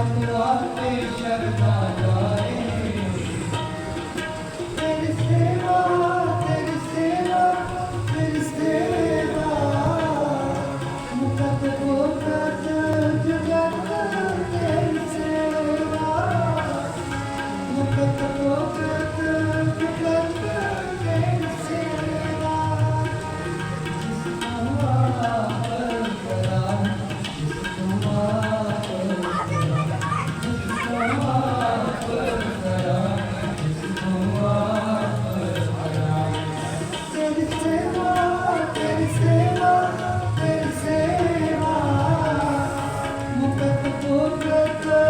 ਰੱਬ ਰਾਤ ਤੇ ਸ਼ਰਮਾ ਜਾਏ Thank you.